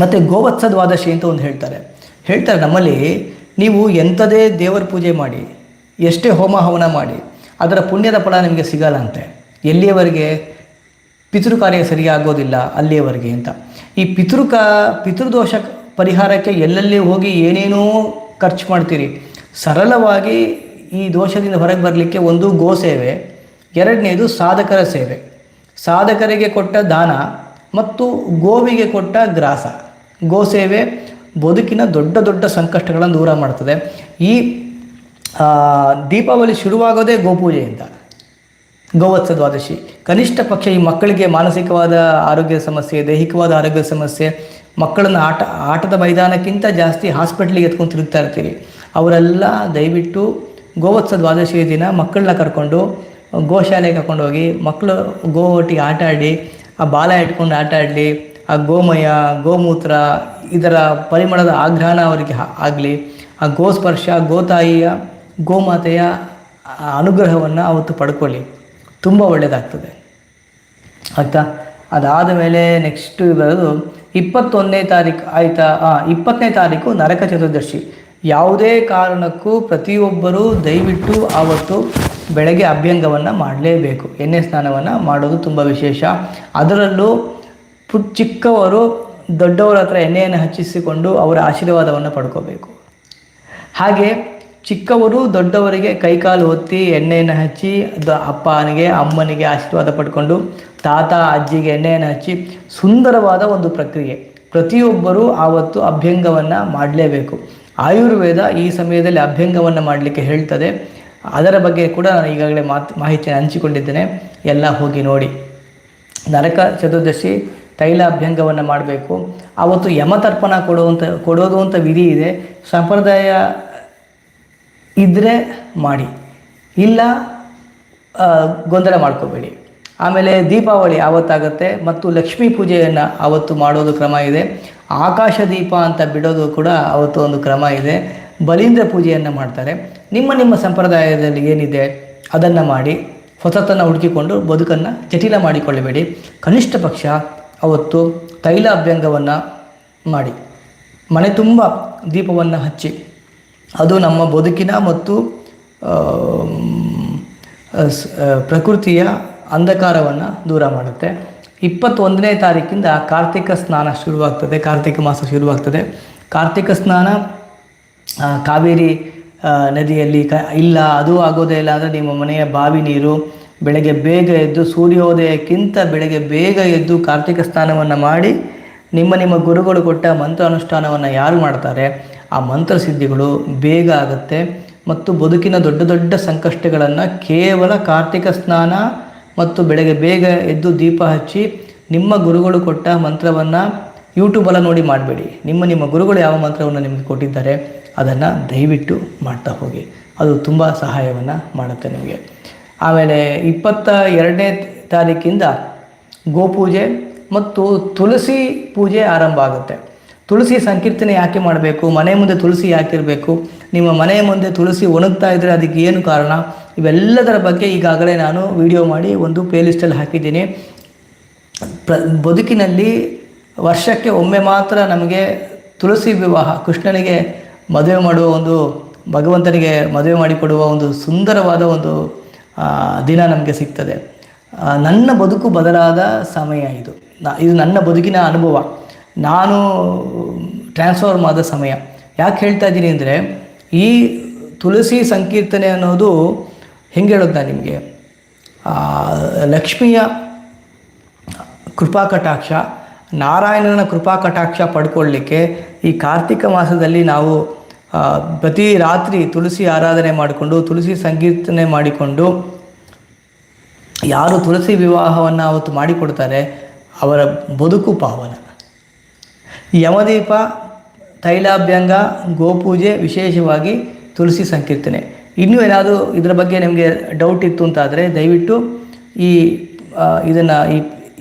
ಮತ್ತು ಗೋವತ್ಸ ದ್ವಾದಶಿ ಅಂತ ಒಂದು ಹೇಳ್ತಾರೆ. ಹೇಳ್ತಾರೆ ನಮ್ಮಲ್ಲಿ ನೀವು ಎಂಥದೇ ದೇವರ ಪೂಜೆ ಮಾಡಿ, ಎಷ್ಟೇ ಹೋಮ ಹವನ ಮಾಡಿ, ಅದರ ಪುಣ್ಯದ ಫಲ ನಿಮಗೆ ಸಿಗಲ್ಲ ಅಂತೆ. ಎಲ್ಲಿಯವರೆಗೆ? ಪಿತೃ ಕಾರ್ಯ ಸರಿಯಾಗೋದಿಲ್ಲ, ಅಲ್ಲಿಯವರೆಗೆ ಅಂತ. ಈ ಪಿತೃಕ ಪಿತೃದೋಷ ಪರಿಹಾರಕ್ಕೆ ಎಲ್ಲೆಲ್ಲಿ ಹೋಗಿ ಏನೇನೋ ಖರ್ಚು ಮಾಡ್ತೀರಿ? ಸರಳವಾಗಿ ಈ ದೋಷದಿಂದ ಹೊರಗೆ ಬರಲಿಕ್ಕೆ ಒಂದು ಗೋ ಸೇವೆ, ಎರಡನೇದು ಸಾಧಕರ ಸೇವೆ. ಸಾಧಕರಿಗೆ ಕೊಟ್ಟ ದಾನ ಮತ್ತು ಗೋವಿಗೆ ಕೊಟ್ಟ ಗ್ರಾಸ. ಗೋ ಸೇವೆ ಬದುಕಿನ ದೊಡ್ಡ ದೊಡ್ಡ ಸಂಕಷ್ಟಗಳನ್ನು ದೂರ ಮಾಡ್ತದೆ. ಈ ದೀಪಾವಳಿ ಶುರುವಾಗೋದೇ ಗೋಪೂಜೆಯಿಂದ ಗೋವತ್ಸ ದ್ವಾದಶಿ. ಕನಿಷ್ಠ ಪಕ್ಷ ಈ ಮಕ್ಕಳಿಗೆ ಮಾನಸಿಕವಾದ ಆರೋಗ್ಯ ಸಮಸ್ಯೆ, ದೈಹಿಕವಾದ ಆರೋಗ್ಯ ಸಮಸ್ಯೆ, ಮಕ್ಕಳನ್ನು ಆಟ, ಆಟದ ಮೈದಾನಕ್ಕಿಂತ ಜಾಸ್ತಿ ಹಾಸ್ಪಿಟ್ಲಿಗೆ ಎತ್ಕೊಂಡು ತಿರುಗ್ತಾ ಇರ್ತೀವಿ ಅವರೆಲ್ಲ ದಯವಿಟ್ಟು ಗೋವತ್ಸ ದ್ವಾದಶಿಯ ದಿನ ಮಕ್ಕಳನ್ನ ಕರ್ಕೊಂಡು ಗೋಶಾಲೆಗೆ ಕರ್ಕೊಂಡು ಹೋಗಿ ಮಕ್ಕಳು ಗೋ ಒಟ್ಟಿಗೆ ಆಟ ಆಡಿ, ಆ ಬಾಲ ಇಟ್ಕೊಂಡು ಆಟ ಆಡಲಿ, ಆ ಗೋಮಯ, ಗೋಮೂತ್ರ ಇದರ ಪರಿಮಳದ ಆಗ್ರಹಣ ಅವರಿಗೆ ಆಗಲಿ, ಆ ಗೋಸ್ಪರ್ಶ, ಗೋತಾಯಿಯ, ಗೋಮಾತೆಯ ಅನುಗ್ರಹವನ್ನು ಅವತ್ತು ಪಡ್ಕೊಳ್ಳಿ. ತುಂಬ ಒಳ್ಳೆಯದಾಗ್ತದೆ ಆಯಿತಾ? ಅದಾದ ಮೇಲೆ ನೆಕ್ಸ್ಟ್ ಬರೋದು ಇಪ್ಪತ್ತೊಂದನೇ ತಾರೀಕು ಆಯಿತಾ? ಹಾಂ ಇಪ್ಪತ್ತನೇ ತಾರೀಕು ನರಕ ಚತುರ್ದಶಿ. ಯಾವುದೇ ಕಾರಣಕ್ಕೂ ಪ್ರತಿಯೊಬ್ಬರೂ ದಯವಿಟ್ಟು ಆವತ್ತು ಬೆಳಗ್ಗೆ ಅಭ್ಯಂಗವನ್ನು ಮಾಡಲೇಬೇಕು. ಎಣ್ಣೆ ಸ್ನಾನವನ್ನು ಮಾಡೋದು ತುಂಬ ವಿಶೇಷ. ಅದರಲ್ಲೂ ಪುಟ್ ಚಿಕ್ಕವರು ದೊಡ್ಡವರ ಹತ್ರ ಎಣ್ಣೆಯನ್ನು ಹಚ್ಚಿಸಿಕೊಂಡು ಅವರ ಆಶೀರ್ವಾದವನ್ನು ಪಡ್ಕೋಬೇಕು. ಹಾಗೆ ಚಿಕ್ಕವರು ದೊಡ್ಡವರಿಗೆ ಕೈಕಾಲು ಒತ್ತಿ ಎಣ್ಣೆಯನ್ನು ಹಚ್ಚಿ ದ- ಅಪ್ಪನಿಗೆ, ಅಮ್ಮನಿಗೆ ಆಶೀರ್ವಾದ ಪಡ್ಕೊಂಡು, ತಾತ, ಅಜ್ಜಿಗೆ ಎಣ್ಣೆಯನ್ನು ಹಚ್ಚಿ ಸುಂದರವಾದ ಒಂದು ಪ್ರಕ್ರಿಯೆ. ಪ್ರತಿಯೊಬ್ಬರೂ ಆವತ್ತು ಅಭ್ಯಂಗವನ್ನು ಮಾಡಲೇಬೇಕು. ಆಯುರ್ವೇದ ಈ ಸಮಯದಲ್ಲಿ ಅಭ್ಯಂಗವನ್ನು ಮಾಡಲಿಕ್ಕೆ ಹೇಳ್ತದೆ. ಅದರ ಬಗ್ಗೆ ಕೂಡ ನಾನು ಈಗಾಗಲೇ ಮಾತು, ಮಾಹಿತಿಯನ್ನು ಹಂಚಿಕೊಂಡಿದ್ದೇನೆ. ಎಲ್ಲ ಹೋಗಿ ನೋಡಿ. ನರಕ ಚತುರ್ದಶಿ ತೈಲ ಅಭ್ಯಂಗವನ್ನು ಮಾಡಬೇಕು. ಆವತ್ತು ಯಮತರ್ಪಣ ಕೊಡುವಂಥ ಕೊಡೋದು ಅಂತ ವಿಧಿ ಇದೆ. ಸಂಪ್ರದಾಯ ಇದ್ದರೆ ಮಾಡಿ. ಇಲ್ಲ ಗೊಂದಲ ಮಾಡ್ಕೋಬೇಡಿ. ಆಮೇಲೆ ದೀಪಾವಳಿ ಆವತ್ತಾಗುತ್ತೆ ಮತ್ತು ಲಕ್ಷ್ಮೀ ಪೂಜೆಯನ್ನು ಆವತ್ತು ಮಾಡೋದು ಕ್ರಮ ಇದೆ. ಆಕಾಶ ದೀಪ ಅಂತ ಬಿಡೋದು ಕೂಡ ಆವತ್ತು ಒಂದು ಕ್ರಮ ಇದೆ. ಬಲೀಂದ್ರ ಪೂಜೆಯನ್ನು ಮಾಡ್ತಾರೆ. ನಿಮ್ಮ ನಿಮ್ಮ ಸಂಪ್ರದಾಯದಲ್ಲಿ ಏನಿದೆ, ಅದನ್ನು ಮಾಡಿ ಹೊಸತನ್ನು ಹುಡುಕಿಕೊಂಡು ಬದುಕನ್ನು ಜಟಿಲ ಮಾಡಿಕೊಳ್ಳಬೇಡಿ. ಕನಿಷ್ಠ ಪಕ್ಷ ಅವತ್ತು ತೈಲ ಅಭ್ಯಂಗವನ್ನು ಮಾಡಿ. ಮನೆ ತುಂಬ ದೀಪವನ್ನು ಹಚ್ಚಿ. ಅದು ನಮ್ಮ ಬದುಕಿನ ಮತ್ತು ಪ್ರಕೃತಿಯ ಅಂಧಕಾರವನ್ನು ದೂರ ಮಾಡುತ್ತೆ. ಇಪ್ಪತ್ತೊಂದನೇ ತಾರೀಕಿಂದ ಕಾರ್ತಿಕ ಸ್ನಾನ ಶುರುವಾಗ್ತದೆ, ಕಾರ್ತಿಕ ಮಾಸ ಶುರುವಾಗ್ತದೆ. ಕಾರ್ತಿಕ ಸ್ನಾನ ಕಾವೇರಿ ನದಿಯಲ್ಲಿ ಕ, ಇಲ್ಲ, ಅದು ಆಗೋದೇ ಇಲ್ಲ ಅಂದರೆ ನಿಮ್ಮ ಮನೆಯ ಬಾವಿ ನೀರು ಬೆಳಗ್ಗೆ ಬೇಗ ಎದ್ದು ಸೂರ್ಯೋದಯಕ್ಕಿಂತ ಬೆಳಗ್ಗೆ ಬೇಗ ಎದ್ದು ಕಾರ್ತಿಕ ಸ್ನಾನವನ್ನು ಮಾಡಿ ನಿಮ್ಮ ನಿಮ್ಮ ಗುರುಗಳು ಕೊಟ್ಟ ಮಂತ್ರ ಅನುಷ್ಠಾನವನ್ನು ಯಾರು ಮಾಡ್ತಾರೆ? ಆ ಮಂತ್ರ ಸಿದ್ಧಿಗಳು ಬೇಗ ಆಗುತ್ತೆ. ಮತ್ತು ಬದುಕಿನ ದೊಡ್ಡ ದೊಡ್ಡ ಸಂಕಷ್ಟಗಳನ್ನು ಕೇವಲ ಕಾರ್ತಿಕ ಸ್ನಾನ ಮತ್ತು ಬೆಳಗ್ಗೆ ಬೇಗ ಎದ್ದು ದೀಪ ಹಚ್ಚಿ ನಿಮ್ಮ ಗುರುಗಳು ಕೊಟ್ಟ ಮಂತ್ರವನ್ನು ಯೂಟ್ಯೂಬೆಲ್ಲ ನೋಡಿ ಮಾಡಬೇಡಿ. ನಿಮ್ಮ ನಿಮ್ಮ ಗುರುಗಳು ಯಾವ ಮಂತ್ರವನ್ನು ನಿಮಗೆ ಕೊಟ್ಟಿದ್ದಾರೆ? ಅದನ್ನು ದಯವಿಟ್ಟು ಮಾಡ್ತಾ ಹೋಗಿ. ಅದು ತುಂಬ ಸಹಾಯವನ್ನು ಮಾಡುತ್ತೆ ನಿಮಗೆ. ಆಮೇಲೆ ಇಪ್ಪತ್ತ ಎರಡನೇ ತಾರೀಕಿಂದ ಗೋಪೂಜೆ ಮತ್ತು ತುಳಸಿ ಪೂಜೆ ಆರಂಭ ಆಗುತ್ತೆ. ತುಳಸಿ ಸಂಕೀರ್ತನೆ ಯಾಕೆ ಮಾಡಬೇಕು? ಮನೆ ಮುಂದೆ ತುಳಸಿ ಯಾಕಿರಬೇಕು ನಿಮ್ಮ ಮನೆ ಮುಂದೆ ತುಳಸಿ ಒಣಗ್ತಾ ಇದ್ದರೆ ಅದಕ್ಕೆ ಏನು ಕಾರಣ? ಇವೆಲ್ಲದರ ಬಗ್ಗೆ ಈಗಾಗಲೇ ನಾನು ವಿಡಿಯೋ ಮಾಡಿ ಒಂದು ಪ್ಲೇಲಿಸ್ಟಲ್ಲಿ ಹಾಕಿದ್ದೀನಿ. ಪ್ರ, ಬದುಕಿನಲ್ಲಿ ವರ್ಷಕ್ಕೆ ಒಮ್ಮೆ ಮಾತ್ರ ನಮಗೆ ತುಳಸಿ ವಿವಾಹ, ಕೃಷ್ಣನಿಗೆ ಮದುವೆ ಮಾಡುವ ಒಂದು ಭಗವಂತನಿಗೆ ಮದುವೆ ಮಾಡಿಕೊಡುವ ಒಂದು ಸುಂದರವಾದ ಒಂದು ದಿನ ನಮಗೆ ಸಿಗ್ತದೆ. ನನ್ನ ಬದುಕು ಬದಲಾದ ಸಮಯ ಇದು. ಇದು ನನ್ನ ಬದುಕಿನ ಅನುಭವ. ನಾನು ಟ್ರಾನ್ಸ್ಫಾರ್ಮ್ ಆದ ಸಮಯ. ಯಾಕೆ ಹೇಳ್ತಾ ಇದ್ದೀನಿ ಅಂದರೆ, ಈ ತುಳಸಿ ಸಂಕೀರ್ತನೆ ಅನ್ನೋದು ಹೆಂಗೆ ಹೇಳೋದು ನಿಮಗೆ? ಲಕ್ಷ್ಮಿಯ ಕೃಪಾ ಕಟಾಕ್ಷ ನಾರಾಯಣನ ಕೃಪಾ ಕಟಾಕ್ಷ ಪಡ್ಕೊಳ್ಳಿಕ್ಕೆ ಈ ಕಾರ್ತಿಕ ಮಾಸದಲ್ಲಿ ನಾವು ಪ್ರತಿ ರಾತ್ರಿ ತುಳಸಿ ಆರಾಧನೆ ಮಾಡಿಕೊಂಡು, ತುಳಸಿ ಸಂಕೀರ್ತನೆ ಮಾಡಿಕೊಂಡು, ಯಾರು ತುಳಸಿ ವಿವಾಹವನ್ನು ಅವತ್ತು ಮಾಡಿಕೊಡ್ತಾರೆ, ಅವರ ಬದುಕು ಪಾವನ. ಯಮದೀಪ, ತೈಲಾಭ್ಯಂಗ, ಗೋಪೂಜೆ, ವಿಶೇಷವಾಗಿ ತುಳಸಿ ಸಂಕೀರ್ತನೆ. ಇನ್ನೂ ಏನಾದರೂ ಇದರ ಬಗ್ಗೆ ನಿಮಗೆ ಡೌಟ್ ಇತ್ತು ಅಂತಾದರೆ ದಯವಿಟ್ಟು ಈ ಇದನ್ನು ಈ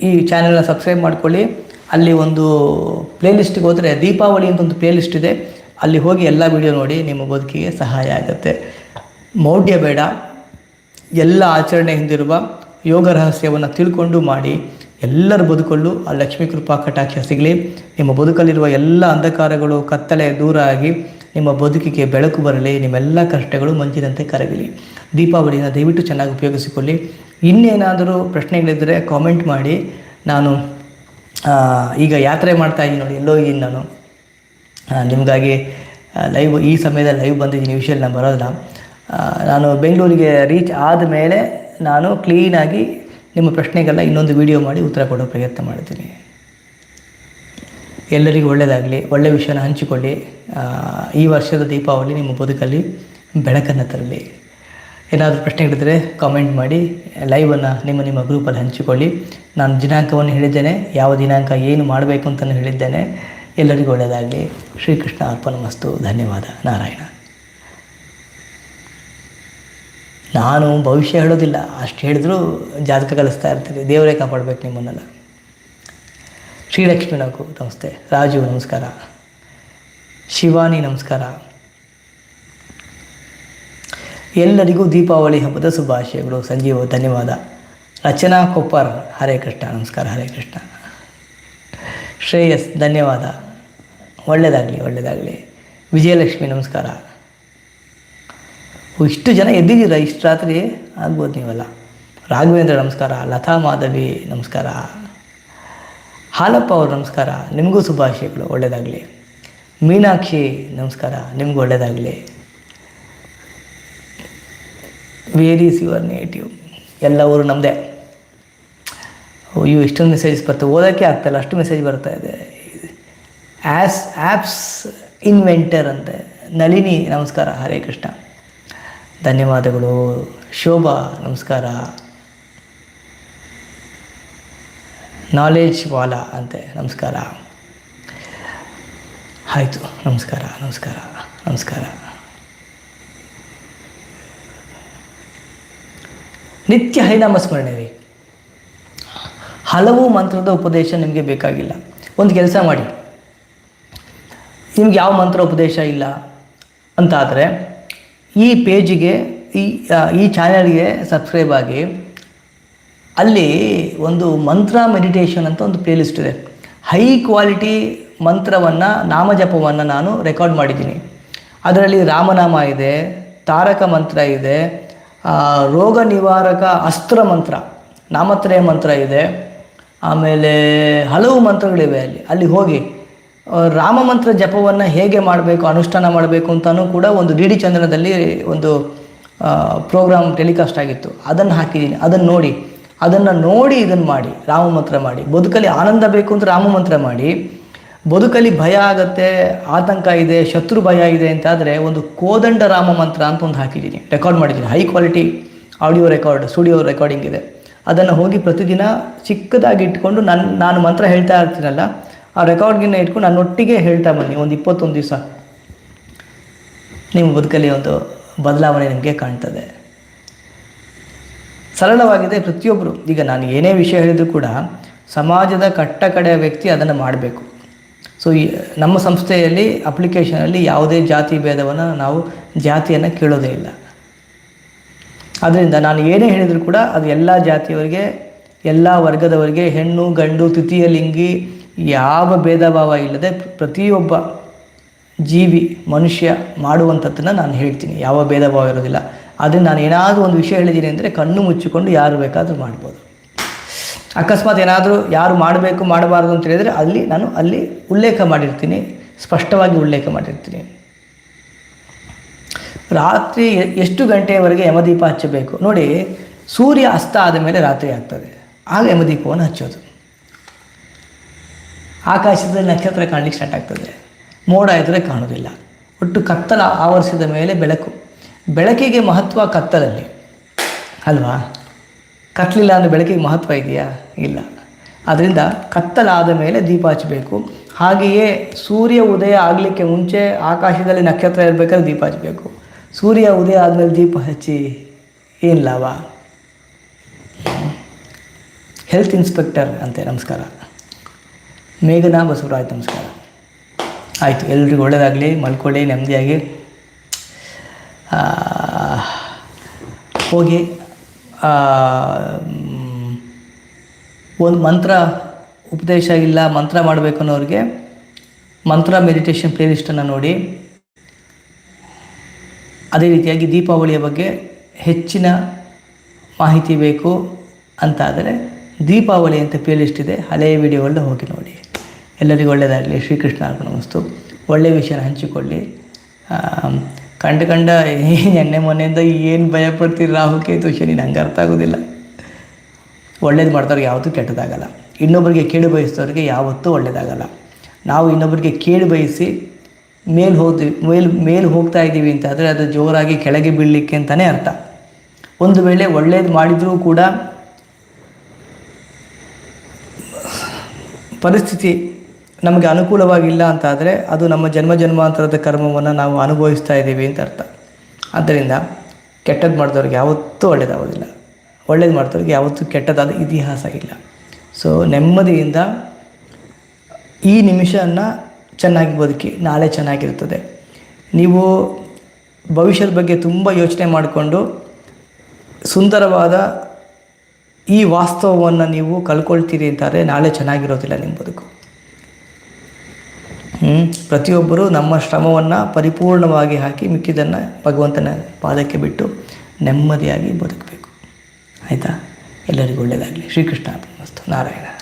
ಈ ಚಾನೆಲ್ನ ಸಬ್ಸ್ಕ್ರೈಬ್ ಮಾಡ್ಕೊಳ್ಳಿ. ಅಲ್ಲಿ ಒಂದು ಪ್ಲೇಲಿಸ್ಟ್ಗೆ ಹೋದರೆ ದೀಪಾವಳಿ ಅಂತ ಒಂದು ಪ್ಲೇಲಿಸ್ಟ್ ಇದೆ. ಅಲ್ಲಿ ಹೋಗಿ ಎಲ್ಲ ವಿಡಿಯೋ ನೋಡಿ ನಿಮ್ಮ ಬದುಕಿಗೆ ಸಹಾಯ ಆಗುತ್ತೆ. ಮೌಢ್ಯ ಬೇಡ. ಎಲ್ಲ ಆಚರಣೆ ಹಿಂದಿರುವ ಯೋಗ ರಹಸ್ಯವನ್ನು ತಿಳ್ಕೊಂಡು ಮಾಡಿ. ಎಲ್ಲರ ಬದುಕಲ್ಲೂ ಆ ಲಕ್ಷ್ಮೀ ಕೃಪಾ ಕಟಾಕ್ಷ ಸಿಗಲಿ. ನಿಮ್ಮ ಬದುಕಲ್ಲಿರುವ ಎಲ್ಲ ಅಂಧಕಾರಗಳು ಕತ್ತಲೆ ದೂರ ಆಗಿ ನಿಮ್ಮ ಬದುಕಿಗೆ ಬೆಳಕು ಬರಲಿ. ನಿಮ್ಮೆಲ್ಲ ಕಷ್ಟಗಳು ಮಂಜಿನಂತೆ ಕರಗಲಿ. ದೀಪಾವಳಿನ ದಯವಿಟ್ಟು ಚೆನ್ನಾಗಿ ಉಪಯೋಗಿಸಿಕೊಳ್ಳಿ. ಇನ್ನೇನಾದರೂ ಪ್ರಶ್ನೆಗಳಿದ್ದರೆ ಕಾಮೆಂಟ್ ಮಾಡಿ. ನಾನು ಈಗ ಯಾತ್ರೆ ಮಾಡ್ತಾ ಇದ್ದೀನಿ ನೋಡಿ, ಎಲ್ಲೋ ಇದ್ದೀನಿ ನಾನು. ನಿಮಗಾಗಿ ಲೈವ್ ಈ ಸಮಯದಲ್ಲಿ ಲೈವ್ ಬಂದಿದ್ದೀನಿ ವಿಷಯಲ್ಲಿ ನಾನು ಬರೋದಿಲ್ಲ ನಾನು ಬೆಂಗಳೂರಿಗೆ ರೀಚ್ ಆದ ಮೇಲೆ ನಾನು ಕ್ಲೀನಾಗಿ ನಿಮ್ಮ ಪ್ರಶ್ನೆಗೆಲ್ಲ ಇನ್ನೊಂದು ವಿಡಿಯೋ ಮಾಡಿ ಉತ್ತರ ಕೊಡೋ ಪ್ರಯತ್ನ ಮಾಡ್ತೀನಿ. ಎಲ್ಲರಿಗೂ ಒಳ್ಳೆಯದಾಗಲಿ ಒಳ್ಳೆಯ ವಿಷಯನ ಹಂಚಿಕೊಳ್ಳಿ. ಈ ವರ್ಷದ ದೀಪಾವಳಿ ನಿಮ್ಮ ಬದುಕಲ್ಲಿ ಬೆಳಕನ್ನು ತರಲಿ. ಏನಾದರೂ ಪ್ರಶ್ನೆಗಳಿದ್ದರೆ ಕಾಮೆಂಟ್ ಮಾಡಿ ಲೈವನ್ನು ನಿಮ್ಮ ನಿಮ್ಮ ಗ್ರೂಪಲ್ಲಿ ಹಂಚಿಕೊಳ್ಳಿ. ನಾನು ದಿನಾಂಕವನ್ನು ಹೇಳಿದ್ದೇನೆ, ಯಾವ ದಿನಾಂಕ ಏನು ಮಾಡಬೇಕು ಅಂತ ಹೇಳಿದ್ದೇನೆ. ಎಲ್ಲರಿಗೂ ಒಳ್ಳೆಯದಾಗಲಿ. ಶ್ರೀಕೃಷ್ಣ ಅರ್ಪಣ ಮಸ್ತು. ಧನ್ಯವಾದ. ನಾರಾಯಣ. ನಾನು ಭವಿಷ್ಯ ಹೇಳೋದಿಲ್ಲ. ಅಷ್ಟು ಹೇಳಿದ್ರು ಜಾತಕ ಕಲಿಸ್ತಾ ಇರ್ತೀವಿ ದೇವರೇ ಕಾಪಾಡಬೇಕು ನಿಮ್ಮನ್ನೆಲ್ಲ. ಶ್ರೀಲಕ್ಷ್ಮಿ ನಗು ನಮಸ್ತೆ. ರಾಜು, ನಮಸ್ಕಾರ. ಶಿವಾನಿ, ನಮಸ್ಕಾರ. ಎಲ್ಲರಿಗೂ ದೀಪಾವಳಿ ಹಬ್ಬದ ಶುಭಾಶಯಗಳು. ಸಂಜೀವ, ಧನ್ಯವಾದ. ರಚನಾ ಕೊಪ್ಪರ್, ಹರೇ ಕೃಷ್ಣ. ನಮಸ್ಕಾರ, ಹರೇ ಕೃಷ್ಣ. ಶ್ರೇಯಸ್, ಧನ್ಯವಾದ. ಒಳ್ಳೆಯದಾಗಲಿ ಒಳ್ಳೆಯದಾಗಲಿ ವಿಜಯಲಕ್ಷ್ಮಿ, ನಮಸ್ಕಾರ. ಇಷ್ಟು ಜನ ಎದ್ದಿದ್ದೀರ? ಇಷ್ಟು ರಾತ್ರಿ ಆಗ್ಬೋದು ನೀವೆಲ್ಲ. ರಾಘವೇಂದ್ರ, ನಮಸ್ಕಾರ. ಲತಾ ಮಾಧವಿ, ನಮಸ್ಕಾರ. ಹಾಲಪ್ಪ ಅವರು, ನಮಸ್ಕಾರ. ನಿಮಗೂ ಶುಭಾಶಯಗಳು ಒಳ್ಳೆಯದಾಗಲಿ ಮೀನಾಕ್ಷಿ, ನಮಸ್ಕಾರ. ನಿಮಗೂ ಒಳ್ಳೆಯದಾಗಲಿ ವೇರೀಸ್ ಯುವರ್ ನೇಟಿವ್ ಎಲ್ಲ ಊರು ನಮ್ಮದೇ ಅಯ್ಯೋ, ಇಷ್ಟೊಂದು ಮೆಸೇಜಸ್ ಬರ್ತವೆ ಓದೋಕ್ಕೆ ಆಗ್ತಾಯಿಲ್ಲ ಅಷ್ಟು ಮೆಸೇಜ್ ಬರ್ತಾ ಇದೆ. ಆ್ಯಸ್ ಆ್ಯಪ್ಸ್ ಇನ್ವೆಂಟರ್ ಅಂತೆ. ನಳಿನಿ, ನಮಸ್ಕಾರ, ಹರೇ ಕೃಷ್ಣ. ಧನ್ಯವಾದಗಳು. ಶೋಭಾ, ನಮಸ್ಕಾರ. ನಾಲೆಜ್ ವಾಲಾ ಅಂತೆ. ನಮಸ್ಕಾರ. ಆಯಿತು, ನಮಸ್ಕಾರ ನಮಸ್ಕಾರ ನಮಸ್ಕಾರ. ನಿತ್ಯ ಹರಿನಾಮ ಸ್ಮರಣೆ ರೀ. ಹಲವು ಮಂತ್ರದ ಉಪದೇಶ ನಿಮಗೆ ಬೇಕಾಗಿಲ್ಲ. ಒಂದು ಕೆಲಸ ಮಾಡಿ. ನಿಮ್ಗೆ ಯಾವ ಮಂತ್ರ ಉಪದೇಶ ಇಲ್ಲ ಅಂತಾದರೆ ಈ ಪೇಜಿಗೆ, ಈ ಈ ಚಾನಲ್ಗೆ ಸಬ್ಸ್ಕ್ರೈಬ್ ಆಗಿ ಅಲ್ಲಿ ಒಂದು ಮಂತ್ರ ಮೆಡಿಟೇಷನ್ ಅಂತ ಒಂದು ಪ್ಲೇಲಿಸ್ಟ್ ಇದೆ. ಹೈ ಕ್ವಾಲಿಟಿ ಮಂತ್ರವನ್ನು, ನಾಮಜಪವನ್ನು ನಾನು ರೆಕಾರ್ಡ್ ಮಾಡಿದ್ದೀನಿ. ಅದರಲ್ಲಿ ರಾಮನಾಮ ಇದೆ, ತಾರಕ ಮಂತ್ರ ಇದೆ ರೋಗ ನಿವಾರಕ ಅಸ್ತ್ರ ಮಂತ್ರ, ನಾಮತ್ರಯ ಮಂತ್ರ ಇದೆ. ಆಮೇಲೆ ಹಲವು ಮಂತ್ರಗಳಿವೆ ಅಲ್ಲಿ. ಅಲ್ಲಿ ಹೋಗಿ ರಾಮ ಮಂತ್ರ ಜಪವನ್ನು ಹೇಗೆ ಮಾಡಬೇಕು, ಅನುಷ್ಠಾನ ಮಾಡಬೇಕು ಅಂತಲೂ ಕೂಡ ಒಂದು ಡಿ ಡಿ ಚಂದ್ರದಲ್ಲಿ ಒಂದು ಪ್ರೋಗ್ರಾಮ್ ಟೆಲಿಕಾಸ್ಟ್ ಆಗಿತ್ತು. ಅದನ್ನು ಹಾಕಿದ್ದೀನಿ. ಅದನ್ನು ನೋಡಿ ಅದನ್ನು ನೋಡಿ ಇದನ್ನು ಮಾಡಿ, ರಾಮ ಮಂತ್ರ ಮಾಡಿ. ಬದುಕಲ್ಲಿ ಆನಂದ ಬೇಕು ಅಂತ ರಾಮ ಮಂತ್ರ ಮಾಡಿ ಬದುಕಲ್ಲಿ ಭಯ ಆಗತ್ತೆ, ಆತಂಕ ಇದೆ, ಶತ್ರು ಭಯ ಇದೆ ಅಂತಾದರೆ ಒಂದು ಕೋದಂಡ ರಾಮ ಮಂತ್ರ ಅಂತ ಒಂದು ಹಾಕಿದ್ದೀನಿ. ರೆಕಾರ್ಡ್ ಮಾಡಿದ್ದೀನಿ. High quality audio record studio recording ಇದೆ. ಅದನ್ನು ಹೋಗಿ ಪ್ರತಿದಿನ ಚಿಕ್ಕದಾಗಿ ಇಟ್ಕೊಂಡು ನನ್ನ ನಾನು ಮಂತ್ರ ಹೇಳ್ತಾ ಇರ್ತೀನಲ್ಲ, ಆ ರೆಕಾರ್ಡ್ಗಿನ್ನ ಇಟ್ಕೊಂಡು ನನ್ನೊಟ್ಟಿಗೆ ಹೇಳ್ತಾ ಬನ್ನಿ. ಒಂದು ಇಪ್ಪತ್ತೊಂದು ದಿವಸ ನಿಮ್ಮ ಬದುಕಲ್ಲಿ ಒಂದು ಬದಲಾವಣೆ ನಿಮಗೆ ಕಾಣ್ತದೆ. ಸರಳವಾಗಿದೆ ಪ್ರತಿಯೊಬ್ಬರು ಈಗ ನಾನು ಏನೇ ವಿಷಯ ಹೇಳಿದರೂ ಕೂಡ ಸಮಾಜದ ಕಟ್ಟ ಕಡೆಯ ವ್ಯಕ್ತಿ ಅದನ್ನು ಮಾಡಬೇಕು. ಸೊ ನಮ್ಮ ಸಂಸ್ಥೆಯಲ್ಲಿ ಅಪ್ಲಿಕೇಶನಲ್ಲಿ ಯಾವುದೇ ಜಾತಿ ಭೇದವನ್ನು ನಾವು ಜಾತಿಯನ್ನು ಕೇಳೋದೇ ಇಲ್ಲ. ಆದ್ದರಿಂದ ನಾನು ಏನೇ ಹೇಳಿದರೂ ಕೂಡ ಅದು ಎಲ್ಲ ಜಾತಿಯವರಿಗೆ, ಎಲ್ಲ ವರ್ಗದವರಿಗೆ, ಹೆಣ್ಣು, ಗಂಡು ತೃತೀಯ ಲಿಂಗಿ ಯಾವ ಭೇದ ಭಾವ ಇಲ್ಲದೆ ಪ್ರತಿಯೊಬ್ಬ ಜೀವಿ, ಮನುಷ್ಯ ಮಾಡುವಂಥದ್ದನ್ನು ನಾನು ಹೇಳ್ತೀನಿ. ಯಾವ ಭೇದ ಭಾವ ಇರೋದಿಲ್ಲ. ಆದರೆ ನಾನು ಏನಾದರೂ ಒಂದು ವಿಷಯ ಹೇಳಿದ್ದೀನಿ ಅಂದರೆ ಕಣ್ಣು ಮುಚ್ಚಿಕೊಂಡು ಯಾರು ಬೇಕಾದರೂ ಮಾಡ್ಬೋದು. ಅಕಸ್ಮಾತ್ ಏನಾದರೂ ಯಾರು ಮಾಡಬೇಕು, ಮಾಡಬಾರ್ದು ಅಂತ ಹೇಳಿದರೆ ಅಲ್ಲಿ ನಾನು ಅಲ್ಲಿ ಉಲ್ಲೇಖ ಮಾಡಿರ್ತೀನಿ, ಸ್ಪಷ್ಟವಾಗಿ ಉಲ್ಲೇಖ ಮಾಡಿರ್ತೀನಿ. ರಾತ್ರಿ ಎಷ್ಟು ಗಂಟೆಯವರೆಗೆ ಯಮದೀಪ ಹಚ್ಚಬೇಕು? ನೋಡಿ, ಸೂರ್ಯ ಅಸ್ತ ಆದ ಮೇಲೆ ರಾತ್ರಿ ಆಗ್ತದೆ. ಆಗ ಯಮದೀಪವನ್ನು ಹಚ್ಚೋದು. ಆಕಾಶದಲ್ಲಿ ನಕ್ಷತ್ರ ಕಾಣಲಿಕ್ಕೆ ಸ್ಟಾರ್ಟ್ ಆಗ್ತದೆ. ಮೋಡ ಇದ್ದರೆ ಕಾಣೋದಿಲ್ಲ ಒಟ್ಟು ಕತ್ತಲ ಆವರಿಸಿದ ಮೇಲೆ ಬೆಳಕು. ಬೆಳಕಿಗೆ ಮಹತ್ವ ಕತ್ತಲಲ್ಲಿ. ಅಲ್ವಾ? ಕತ್ತಲಿಲ್ಲ ಅಂದರೆ ಬೆಳಕಿಗೆ ಮಹತ್ವ ಇದೆಯಾ? ಇಲ್ಲ. ಅದರಿಂದ ಕತ್ತಲಾದ ಮೇಲೆ ದೀಪ ಹಚ್ಚಬೇಕು ಹಾಗೆಯೇ ಸೂರ್ಯ ಉದಯ ಆಗಲಿಕ್ಕೆ ಮುಂಚೆ ಆಕಾಶದಲ್ಲಿ ನಕ್ಷತ್ರ ಇರಬೇಕಾದ್ರೆ ದೀಪ ಹಚ್ಚಬೇಕು ಸೂರ್ಯ ಉದಯ ಆದಮೇಲೆ ದೀಪ ಹಚ್ಚಿ ಏನು ಲಾಭ? ಹೆಲ್ತ್ ಇನ್ಸ್ಪೆಕ್ಟರ್ ಅಂತೆ, ನಮಸ್ಕಾರ. ಮೇಘನಾ ಬಸವರಾಜ್, ನಮಸ್ಕಾರ. ಆಯಿತು, ಎಲ್ರಿಗೂ ಒಳ್ಳೆಯದಾಗಲಿ ಮಲ್ಕೊಳ್ಳಿ, ನೆಮ್ಮದಿಯಾಗಿ. ಹೋಗಿ ಒಂದು ಮಂತ್ರ ಉಪದೇಶ ಇಲ್ಲ, ಮಂತ್ರ ಮಾಡಬೇಕು ಅನ್ನೋರಿಗೆ ಮಂತ್ರ ಮೆಡಿಟೇಷನ್ ಪ್ಲೇಲಿಸ್ಟನ್ನು ನೋಡಿ. ಅದೇ ರೀತಿಯಾಗಿ ದೀಪಾವಳಿಯ ಬಗ್ಗೆ ಹೆಚ್ಚಿನ ಮಾಹಿತಿ ಬೇಕು ಅಂತಾದರೆ ದೀಪಾವಳಿ ಅಂತ ಪ್ಲೇಲಿಸ್ಟ್ ಇದೆ ಹಳೆಯ ವಿಡಿಯೋಗಳನ್ನ ಹೋಗಿ ನೋಡಿ. ಎಲ್ಲರಿಗೂ ಒಳ್ಳೆಯದಾಗಲಿ ಶ್ರೀಕೃಷ್ಣ ಅರ್ಪಣ ಒಳ್ಳೆಯ ವಿಷಯನ ಹಂಚಿಕೊಳ್ಳಿ. ಕಂಡು ಕಂಡ ಎಣ್ಣೆ ಮೊನ್ನೆಯಿಂದ ಏನು ಭಯಪಡ್ತೀರಿ ರಾಹುಕೇತು ಶನಿ ನಂಗೆ ಅರ್ಥ ಆಗೋದಿಲ್ಲ. ಒಳ್ಳೇದು ಮಾಡ್ದವ್ರಿಗೆ ಯಾವತ್ತೂ ಕೆಟ್ಟದಾಗಲ್ಲ. ಇನ್ನೊಬ್ಬರಿಗೆ ಕೇಳು ಬಯಸಿದವ್ರಿಗೆ ಯಾವತ್ತೂ ಒಳ್ಳೆಯದಾಗಲ್ಲ ನಾವು ಇನ್ನೊಬ್ಬರಿಗೆ ಕೇಳು ಬಯಸಿ ಮೇಲೆ ಹೋದ್ವಿ, ಮೇಲ್, ಮೇಲೆ ಹೋಗ್ತಾ ಇದ್ದೀವಿ ಅಂತ ಆದರೆ ಅದು ಜೋರಾಗಿ ಕೆಳಗೆ ಬೀಳಲಿಕ್ಕೆ ಅಂತಲೇ ಅರ್ಥ. ಒಂದು ವೇಳೆ ಒಳ್ಳೇದು ಮಾಡಿದರೂ ಕೂಡ ಪರಿಸ್ಥಿತಿ ನಮಗೆ ಅನುಕೂಲವಾಗಿಲ್ಲ ಅಂತಾದರೆ ಅದು ನಮ್ಮ ಜನ್ಮ ಜನ್ಮಾಂತರದ ಕರ್ಮವನ್ನು ನಾವು ಅನುಭವಿಸ್ತಾ ಇದ್ದೀವಿ ಅಂತ ಅರ್ಥ. ಆದ್ದರಿಂದ ಕೆಟ್ಟದ್ದು ಮಾಡಿದವ್ರಿಗೆ ಯಾವತ್ತೂ ಒಳ್ಳೆಯದಾಗೋದಿಲ್ಲ ಒಳ್ಳೇದು ಮಾಡಿದವ್ರಿಗೆ ಯಾವತ್ತೂ ಕೆಟ್ಟದಾದ ಇತಿಹಾಸ ಇಲ್ಲ. ಸೊ ನೆಮ್ಮದಿಯಿಂದ ಈ ನಿಮಿಷವನ್ನು ಚೆನ್ನಾಗಿ ಬದುಕಿ, ನಾಳೆ ಚೆನ್ನಾಗಿರ್ತದೆ ನೀವು ಭವಿಷ್ಯದ ಬಗ್ಗೆ ತುಂಬ ಯೋಚನೆ ಮಾಡಿಕೊಂಡು ಸುಂದರವಾದ ಈ ವಾಸ್ತವವನ್ನು ನೀವು ಕಳ್ಕೊಳ್ತೀರಿ ಅಂತಾರೆ ನಾಳೆ ಚೆನ್ನಾಗಿರೋದಿಲ್ಲ ನಿಮ್ಮ ಬದುಕು? ಪ್ರತಿಯೊಬ್ಬರು ನಮ್ಮ ಶ್ರಮವನ್ನು ಪರಿಪೂರ್ಣವಾಗಿ ಹಾಕಿ ಮಿಕ್ಕಿದ್ದನ್ನು ಭಗವಂತನ ಪಾದಕ್ಕೆ ಬಿಟ್ಟು ನೆಮ್ಮದಿಯಾಗಿ ಬದುಕಬೇಕು. ಆಯಿತಾ? ಎಲ್ಲರಿಗೂ ಒಳ್ಳೆಯದಾಗಲಿ ಶ್ರೀಕೃಷ್ಣ ಮಸ್ತು ನಾರಾಯಣ.